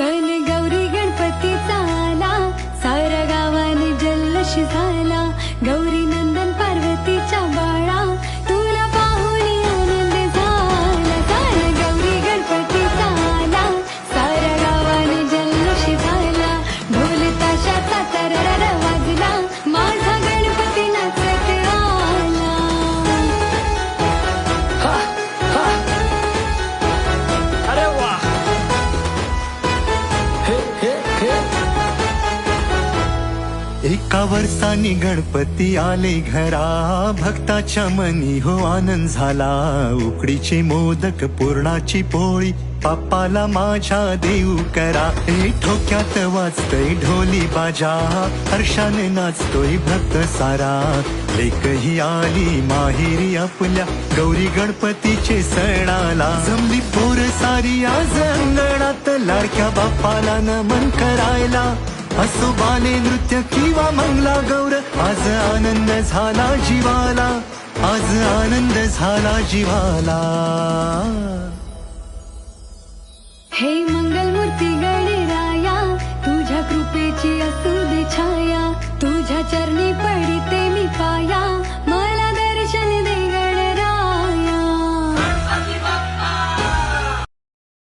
सण गौरी गणपतीचा आला साऱ्या गावाने जल्लश झाला. गौरी एका वर्षानी गणपती आले घरा. भक्ताच्या मनी हो आनंद झाला. उकडीचे मोदक पूर्णाची पोळी. बाप्पाला माझ्या देऊ करा. ए ठोक्यात वाजतय ढोली बाजा. हर्षाने नाचतोय भक्त सारा. लेकही आली माहेरी आपल्या. गौरी गणपतीचे सणाला. जमली पोर सारी आज अंगणात. लाडक्या बाप्पाला नमन करायला. असोबाने नृत्य किंवा मंगला गौर आज आनंद झाला जीवाला आज आनंद झाला जीवाला. हे मंगलमूर्ती गणेराया तुझ्या कृपेची असू दे छाया तुझ्या चरणी पड